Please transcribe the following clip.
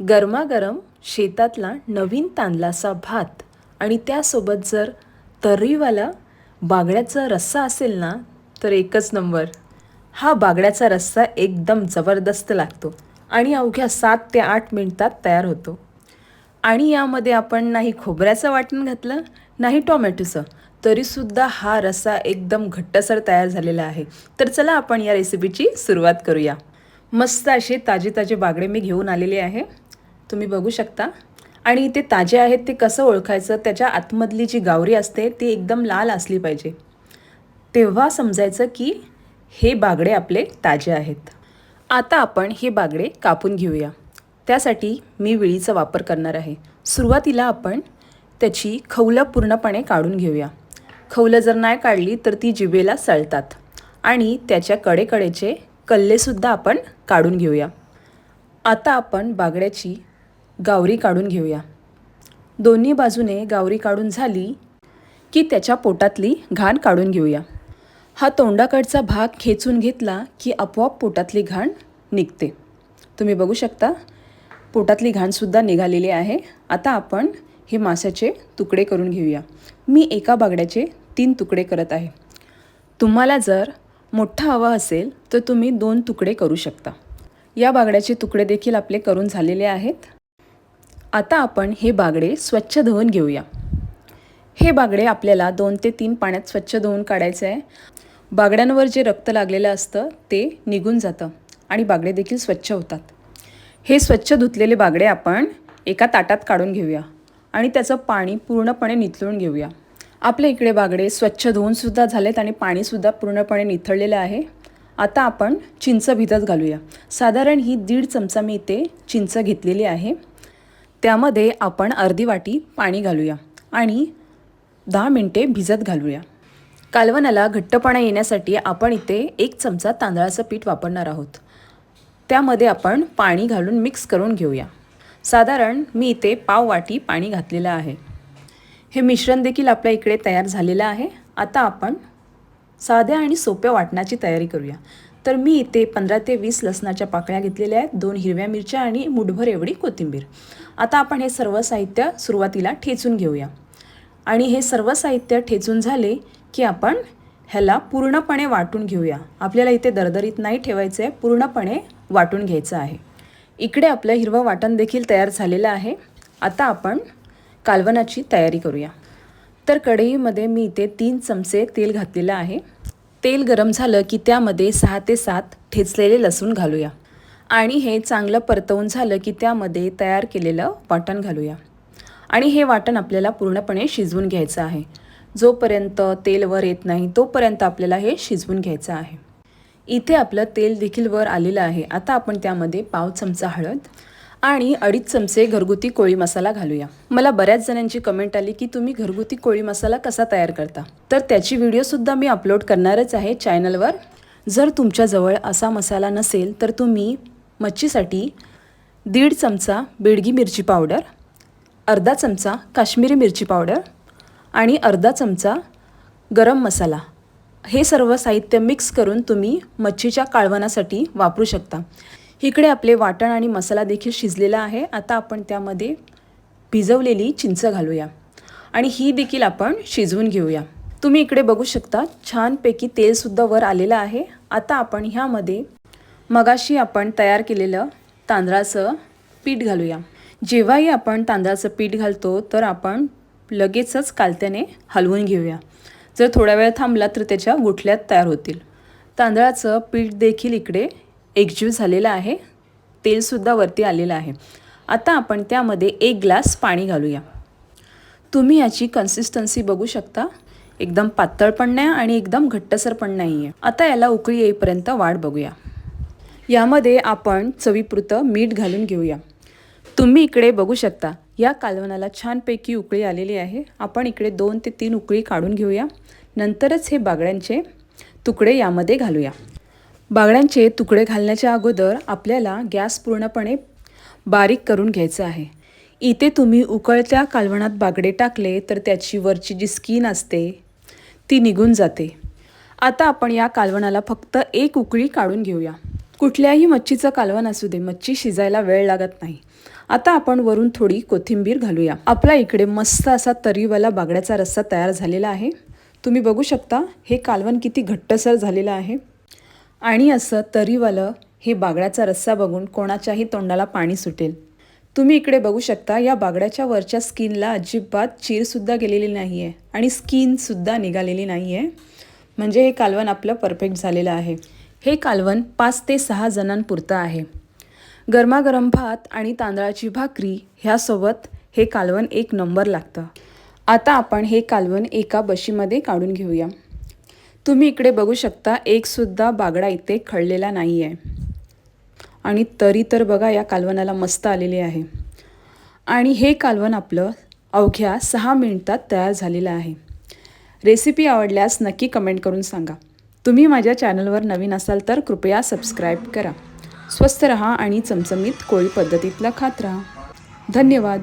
गरमागरम शेतातला नवीन तांदळाचा भात आणि त्यासोबत जर तर्रीवाला बागड्याचा रस्सा असेल ना तर एकच नंबर. हा बागड्याचा रस्सा एकदम जबरदस्त लागतो आणि अवघ्या सात ते आठ मिनिटात तयार होतो. आणि यामध्ये आपण नाही खोबऱ्याचं वाटण घातलं नाही टोमॅटोचं तरीसुद्धा हा रस्सा एकदम घट्टसर तयार झालेला आहे. तर चला आपण या रेसिपीची सुरुवात करूया. मस्त असे ताजे ताजे बागडे मी घेऊन आलेले आहे. तुम्ही बघू शकता. आणि ते ताजे आहेत ते कसं ओळखायचं त्याच्या आतमधली जी गावरी असते ती एकदम लाल असली पाहिजे. तेव्हा समजायचं की हे बागडे आपले ताजे आहेत. आता आपण हे बागडे कापून घेऊया. त्यासाठी मी विळीचा वापर करणार आहे. सुरुवातीला आपण त्याची खवलं पूर्णपणे काढून घेऊया. खवलं जर नाही काढली तर ती जिभेला सळतात. आणि त्याच्या कडेकडेचे कल्लेसुद्धा आपण काढून घेऊया. आता आपण बागड्याची गावरी काढून घेऊया. दोन्ही बाजूने गावरी काढून झाली की त्याच्या पोटातली घाण काढून घेऊया. हा तोंडाकडचा भाग खेचून घेतला की आपोआप पोटातली घाण निघते. तुम्ही बघू शकता पोटातली घाणसुद्धा निघालेली आहे. आता आपण हे माशाचे तुकडे करून घेऊया. मी एका बागड्याचे तीन तुकडे करत आहे. तुम्हाला जर मोठा हवा असेल तर तुम्ही दोन तुकडे करू शकता. या बागड्याचे तुकडे देखील आपले करून झालेले आहेत. आता आपण हे बागडे स्वच्छ धुवून घेऊया. हे बागडे आपल्याला दोन ते तीन पाण्यात स्वच्छ धुवून काढायचं आहे. बागड्यांवर जे रक्त लागलेलं असतं ते निघून जातं आणि बागडे देखील स्वच्छ होतात. हे स्वच्छ धुतलेले बागडे आपण एका ताटात काढून घेऊया आणि त्याचं पाणी पूर्णपणे निथळून घेऊया. आपल्या इकडे बागडे स्वच्छ धुवूनसुद्धा झालेत आणि पाणीसुद्धा पूर्णपणे निथळलेलं आहे. आता आपण चिंच भिजत घालूया. साधारण ही दीड चमचा मी इथे चिंच घेतलेली आहे. त्यामध्ये आपण अर्धी वाटी पाणी घालूया आणि दहा मिनटे भिजत घालूया. कालवणाला घट्टपणा येण्यासाठी आपण इथे एक चमचा तांदळाचं पीठ वापरणार आहोत. त्यामध्ये आपण पाणी घालून मिक्स करून घेऊया. साधारण मी इथे पाव वाटी पाणी घातलेलं आहे. हे मिश्रण देखील आपल्या इकडे तयार झालेलं आहे. आता आपण साध्या आणि सोप्या वाटणाची तयारी करूया. तर मी इथे पंधरा ते वीस लसणाच्या पाकळ्या घेतलेल्या आहेत दोन हिरव्या मिरच्या आणि मुठभर एवढी कोथिंबीर. आता आपण हे सर्व साहित्य सुरुवातीला ठेचून घेऊया. आणि हे सर्व साहित्य ठेचून झाले की आपण ह्याला पूर्णपणे वाटून घेऊया. आपल्याला इथे दरदरीत नाही ठेवायचं आहे पूर्णपणे वाटून घ्यायचं आहे. इकडे आपलं हिरवं वाटण देखील तयार झालेलं आहे. आता आपण कालवनाची तयारी करूया. तर कढईमध्ये मी इथे तीन चमचे तेल घातलेलं आहे. तेल गरम झालं की त्यामध्ये सहा ते सात ठेचलेले लसूण घालूया. आणि हे चांगलं परतवून झालं की त्यामध्ये तयार केलेलं वाटण घालूया. आणि हे वाटण आपल्याला पूर्णपणे शिजवून घ्यायचं आहे. जोपर्यंत तेल वर येत नाही तोपर्यंत आपल्याला हे शिजवून घ्यायचं आहे. इथे आपलं तेल देखील वर आलेलं आहे. आता आपण त्यामध्ये पाव चमचा हळद आणि अडीच चमचे घरगुती कोळी मसाला घालूया. मला बऱ्याच जणांची कमेंट आली की तुम्ही घरगुती कोळी मसाला कसा तयार करता? तर त्याची व्हिडिओसुद्धा मी अपलोड करणारच आहे चॅनलवर जर तुमच्याजवळ असा मसाला नसेल तर तुम्ही मच्छीसाठी दीड चमचा बेडगी मिरची पावडर अर्धा चमचा काश्मीरी मिरची पावडर आणि अर्धा चमचा गरम मसाला. हे सर्व साहित्य मिक्स करून तुम्ही मच्छीच्या काळवणासाठी वापरू शकता. इकडे आपले वाटण आणि मसाला देखील शिजलेला आहे. आता आपण त्यामध्ये भिजवलेली चिंच घालूया. आणि ही देखील आपण शिजवून घेऊया. तुम्ही इकडे बघू शकता छानपैकी तेलसुद्धा वर आलेलं आहे. आता आपण ह्यामध्ये मगाशी आपण तयार केलेलं तांदळाचं पीठ घालूया. जेव्हाही आपण तांदळाचं पीठ घालतो तर आपण लगेचच कालत्याने हलवून घेऊया. जर थोडा वेळ थांबला तर त्याच्या गुठल्यात तयार होतील. तांदळाचं पीठ देखील इकडे एकजीव झालेलं आहे. तेलसुद्धा वरती आलेलं आहे. आता आपण त्यामध्ये एक ग्लास पाणी घालूया. तुम्ही याची कन्सिस्टन्सी बघू शकता. एकदम पातळ पण नाही आणि एकदम घट्टसर पण नाही आहे आता याला उकळी येईपर्यंत वाढ बघूया. यामध्ये आपण चवीपुरतं मीठ घालून घेऊया. तुम्ही इकडे बघू शकता या कालवणाला छानपैकी उकळी आलेली आहे. आपण इकडे दोन ते तीन उकळी काढून घेऊया. नंतरच हे बागड्यांचे तुकडे यामध्ये घालूया. बागड्यांचे तुकडे घालण्याच्या अगोदर आपल्याला गॅस पूर्णपणे बारीक करून घ्यायचं आहे. इथे तुम्ही उकळत्या कालवणात बागडे टाकले तर त्याची वरची जी स्किन असते ती निघून जाते. आता आपण या कालवणाला फक्त एक उकळी काढून घेऊया. कुठल्याही मच्छीचं कालवण असू दे मच्छी शिजायला वेळ लागत नाही. आता आपण वरून थोडी कोथिंबीर घालूया. आपला इकडे मस्त असा तरीवाला बागड्याचा रस्सा तयार झालेला आहे. तुम्ही बघू शकता हे कालवण किती घट्टसर झालेलं आहे. आणि असं तरीवालं हे बागड्याचा रस्सा बघून कोणाच्याही तोंडाला पाणी सुटेल. तुम्ही इकडे बघू शकता या बागड्याच्या वरच्या स्किनला अजिबात चीरसुद्धा गेलेली नाही आहे आणि स्किनसुद्धा निघालेली नाही आहे म्हणजे हे कालवण आपलं परफेक्ट झालेलं आहे. हे कालवण पाच ते सहा जणांपुरतं आहे. गरमागरम भात आणि तांदळाची भाकरी ह्यासोबत हे कालवण एक नंबर लागतं. आता आपण हे कालवण एका बशीमध्ये काढून घेऊया. तुम्ही इकडे बघू शकता एकसुद्धा बागडा इथे खळलेला नाही आहे आणि तरी तर बघा या कालवनाला मस्त आलेली आहे. आणि हे कालवण आपलं अवघ्या सहा मिनिटात तयार झालेलं आहे. रेसिपी आवडल्यास नक्की कमेंट करून सांगा. तुम्ही माझ्या चॅनलवर नवीन असाल तर कृपया सबस्क्राईब करा. स्वस्त रहा आणि चमचमीत कोळी पद्धतीतलं खात राहा. धन्यवाद.